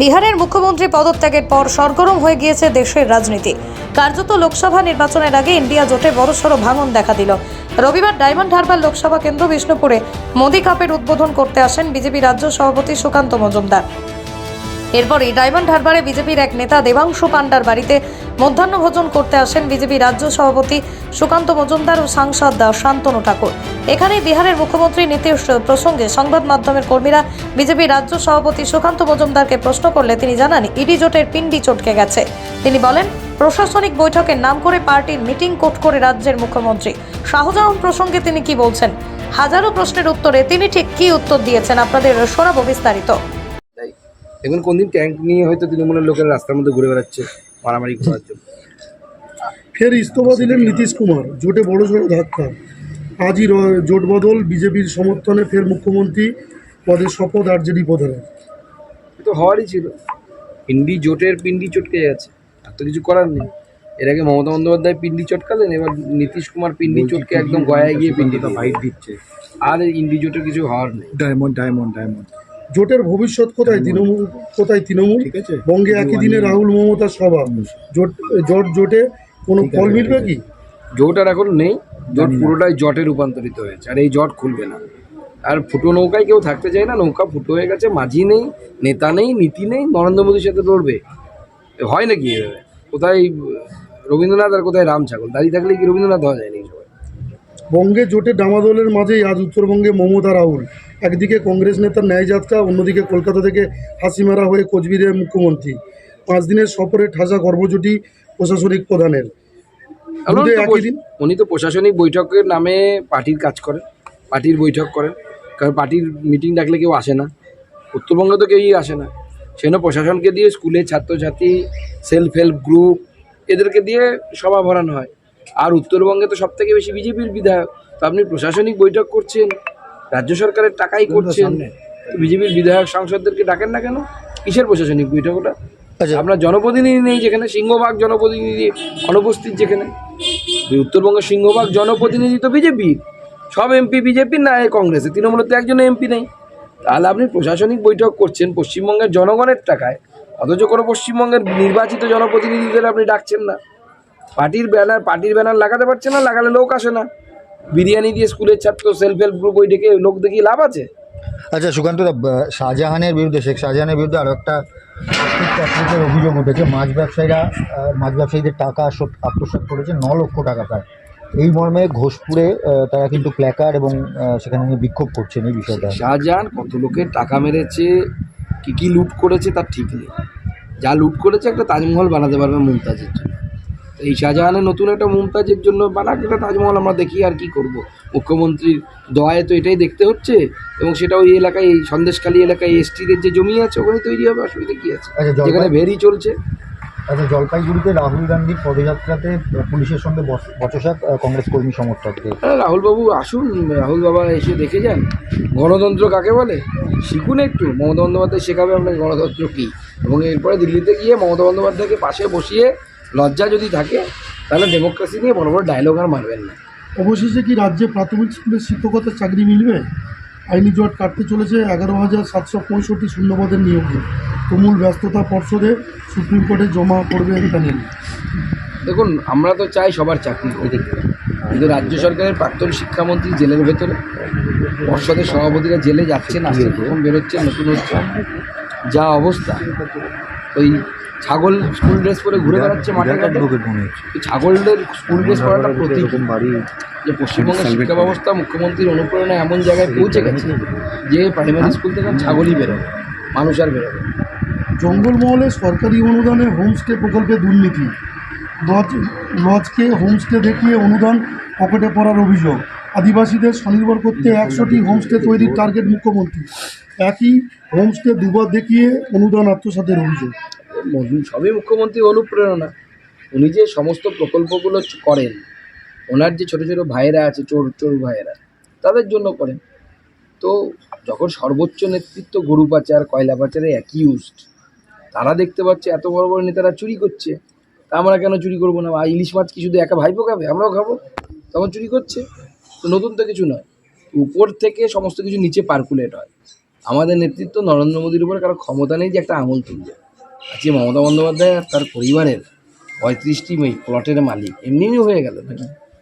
বিহারের মুখ্যমন্ত্রী পদত্যাগের পর সরগরম হয়ে গিয়েছে দেশের রাজনীতি। কার্যত লোকসভা নির্বাচনের আগে ইন্ডিয়া জোটে বড়সড় ভাঙন দেখা দিল। রবিবার ডায়মন্ড হারবার লোকসভা কেন্দ্র বিষ্ণুপুরে মোদি কাপের উদ্বোধন করতে আসেন বিজেপি রাজ্য সভাপতি সুকান্ত মজুমদার। এরপরই ডায়মন্ড হারবারে বিজেপির এক নেতা দেবাংশু পান্ডার বাড়িতে মধ্যাহ্নভোজন করতে আসেন বিজেপি রাজ্য সভাপতি সুকান্ত মজুমদার ও সাংসদ শান্তনু ঠাকুর। এখানে বিহারের মুখ্যমন্ত্রী নীতিশ প্রসঙ্গে সংবাদ মাধ্যমের কর্মীরা বিজেপি রাজ্য সভাপতি সুকান্ত মজুমদারকে প্রশ্ন করলে তিনি জানান, ইডি জোটের পিণ্ডি চটকে গেছে। তিনি বলেন, প্রশাসনিক বৈঠকের নাম করে পার্টির মিটিং কোট করে রাজ্যের মুখ্যমন্ত্রী। শাহজাহান প্রসঙ্গে তিনি কি বলছেন? হাজারো প্রশ্নের উত্তরে তিনি ঠিক কি উত্তর দিয়েছেন? আপনাদের শোনাবো বিস্তারিত। তাই দেখুন কোনদিন ট্যাঙ্ক নিয়ে হয়তো তৃণমূলের লোকেরা রাস্তার মধ্যে ঘুরে বেড়াচ্ছে মারামারি করার জন্য। ফের ইস্তফা দিলেন নীতিশ কুমার জোটে বড় সড়ো ধাক্কা। আজই জোট বদল বিজেপির সমর্থনে ফের মুখ্যমন্ত্রী পদে শপথ আরজেডি প্রধানের। এ তো হওয়ারই ছিল। পিন্ডি জোটের পিন্ডি চটকে যাচ্ছে আর তো কিছু করার নেই। এর আগে মমতা বন্দ্যোপাধ্যায় পিন্ডি চটকালেন এবার নীতিশ কুমার পিন্ডি চটকে একদম গয়ায় গিয়ে পিন্ডি ফাইট দিচ্ছে। আর ইন্ডি জোটের কিছু হওয়ার নেই। Diamond diamond diamond. জোটের ভবিষ্যৎ কোথায় তৃণমূল। কোথায় তৃণমূল? বঙ্গে একই দিনে রাহুল মমতার সভা। জোট জোট জোটে কোনো ফল মিলবে কি? জোট আর এখন নেই। জোট পুরোটাই জটে রূপান্তরিত হয়েছে আর এই জট খুলবে না। আর ফুটো নৌকায় কেউ থাকতে চায় না নৌকা ফুটো হয়ে গেছে মাঝি নেই নেতা নেই নীতি নেই নরেন্দ্র মোদীর সাথে লড়বে। হয় নাকি এভাবে? কোথায় রবীন্দ্রনাথ আর কোথায় রাম ছাগল? দাঁড়িয়ে থাকলে কি রবীন্দ্রনাথ হওয়া যায় নাকি সবাই? বঙ্গে জোটে ডামাদোলের মাঝেই আজ উত্তরবঙ্গে মমতা রাহুল। একদিকে কংগ্রেস নেতার ন্যায়যাত্রা অন্যদিকে কলকাতা থেকে হাসিমারা হয়ে কোচবিহারের মুখ্যমন্ত্রী। পাঁচ দিনের সফরে ঠাসা কর্মজুটি প্রশাসনিক প্রধানের। উনি তো প্রশাসনিক বৈঠকের নামে পার্টির কাজ করেন পার্টির বৈঠক করেন। কারণ পার্টির মিটিং ডাকলে কেউ আসে না। উত্তরবঙ্গে তো কেউই আসে না। সেজন্য প্রশাসনকে দিয়ে স্কুলে ছাত্রছাত্রী সেলফ হেল্প গ্রুপ এদেরকে দিয়ে সভা ভরানো হয়। আর উত্তরবঙ্গে তো সব থেকে বেশি বিজেপির বিধায়ক। তো আপনি প্রশাসনিক বৈঠক করছেন রাজ্য সরকারের টাকাই করছেন বিজেপির বিধায়ক সাংসদদেরকে ডাকেন না কেন? কিসের প্রশাসনিক বৈঠক ওটা? আপনার জনপ্রতিনিধি নেই যেখানে সিংহভাগ জনপ্রতিনিধি অনুপস্থিত যেখানে। উত্তরবঙ্গের সিংহভাগ জনপ্রতিনিধি তো বিজেপি। সব এমপি বিজেপির না এই কংগ্রেসে। তৃণমূলের তো একজন এমপি নেই। তাহলে আপনি প্রশাসনিক বৈঠক করছেন পশ্চিমবঙ্গের জনগণের টাকায়। অথচ কোনো পশ্চিমবঙ্গের নির্বাচিত জনপ্রতিনিধিদের আপনি ডাকছেন না। পার্টির ব্যানার পার্টির ব্যানার লাগাতে পারছে না লাগালে লোক আসে না। বিরিয়ানি দিয়ে স্কুলের ছাত্র সেলফ হেল্প গ্রুপ ওই ডেকে লোক দেখিয়ে লাভ আছে? আচ্ছা সুকান্ত শাহজাহানের বিরুদ্ধে শেখ শাহজাহানের বিরুদ্ধে আরও একটা অভিযোগ উঠেছে। মাছ ব্যবসায়ীরা মাছ ব্যবসায়ীদের টাকা আত্ম- আত্মসাৎ করেছে ন লক্ষ টাকা প্রায়। এই মর্মে ঘোষপুরে তারা কিন্তু প্ল্যাকার এবং সেখানে নিয়ে বিক্ষোভ করছেন এই বিষয়টা। শাহজাহান কত লোকের টাকা মেরেছে কী কী লুট করেছে তার ঠিক নেই। যা লুট করেছে একটা তাজমহল বানাতে পারবে মুমতাজের জন্য। এই শাহজাহানের নতুন একটা মুমতাজের জন্য বানাক একটা তাজমহল আমরা দেখি আর কি করব। মুখ্যমন্ত্রীর দয়ায় তো এটাই দেখতে হচ্ছে এবং সেটা ওই এলাকায় এই সন্দেশখালী এলাকায় এসটিদের যে জমি আছে ওখানে তৈরি হবে অসুবিধা কী আছে? আচ্ছা যেখানে ভেরি চলছে। আচ্ছা জলপাইগুড়িতে রাহুল গান্ধীর পদযাত্রাতে পুলিশের সঙ্গে বচসা কংগ্রেস কর্মী সমর্থকদের। হ্যাঁ, রাহুলবাবু আসুন রাহুল বাবা এসে দেখে যান। গণতন্ত্র কাকে বলে? শিখুন একটু মমতা বন্দ্যোপাধ্যায় শেখাবে আপনাকে গণতন্ত্র কী? এবং এরপরে দিল্লিতে গিয়ে মমতা বন্দ্যোপাধ্যায়কে পাশে বসিয়ে লজ্জা যদি থাকে তাহলে ডেমোক্রেসি নিয়ে বড় বড় ডায়লগ আর মারবেন না। অবশেষে কি রাজ্যে প্রাথমিক স্কুলের শিক্ষকতার চাকরি মিলবে? আইনি জট কাটতে চলেছে এগারো হাজার সাতশো পঁয়ষট্টি শূন্যপদের নিয়োগে। তুমুল ব্যস্ততা পর্ষদে সুপ্রিম কোর্টে জমা করবে প্যানেল। দেখুন আমরা তো চাই সবার চাকরি। কিন্তু রাজ্য সরকারের প্রাক্তন শিক্ষামন্ত্রী জেলের ভেতরে পর্ষদের সভাপতিরা জেলে যাচ্ছেন আসছেন কখন বেরোচ্ছেন নতুন হচ্ছে যা অবস্থা ওই ছাগল স্কুল ড্রেস পরে ঘুরে বেড়াচ্ছে মাঠে ঘাটে। ছাগলদের স্কুল ড্রেস পরাটা প্রতীক। যে পশ্চিমবঙ্গের শিক্ষা ব্যবস্থা মুখ্যমন্ত্রীর অনুপ্রেরণায় এমন জায়গায় পৌঁছে গেছে। যে প্রাইমারি স্কুল থেকে ছাগলই বেরোবে মানুষ আর বেরোবে জঙ্গলমহলে সরকারি অনুদানে হোমস্টে প্রকল্পে দুর্নীতি। লজ লজকে হোমস্টে দেখিয়ে অনুদান পকেটে পড়ার অভিযোগ। আদিবাসীদের স্বনির্ভর করতে একশোটি হোমস্টে তৈরির টার্গেট মুখ্যমন্ত্রী। একই হোমস্টে দুবার দেখিয়ে অনুদান আত্মসাতের অভিযোগ। সবই মুখ্যমন্ত্রী অনুপ্রেরণা। উনি যে সমস্ত প্রকল্পগুলো করেন, ওনার যে ছোট ছোট ভাইয়েরা আছে, চোর চোর ভাইয়েরা, তাদের জন্য করেন। তো যখন সর্বোচ্চ নেতৃত্ব গরু পাচার কয়লা পাচারে অ্যাকিউজড তারা দেখতে পাচ্ছে এত বড় বড় নেতারা চুরি করছে। তা আমরা কেন চুরি করব না? ইলিশ মাছ কি শুধু একা ভাইপো খাবে? আমরাও খাব। তখন চুরি করছে। তো নতুন তো কিছু নয়। উপর থেকে সমস্ত কিছু নিচে পার্কুলেট হয়। আমাদের নেতৃত্ব নরেন্দ্র মোদীর উপরে কারও ক্ষমতা নেই যে একটা আঙুল তুলবে। আজকে মমতা বন্দ্যোপাধ্যায় আর তার পরিবারের পঁয়ত্রিশটি প্লটের মালিক। এমনি হয়ে গেল।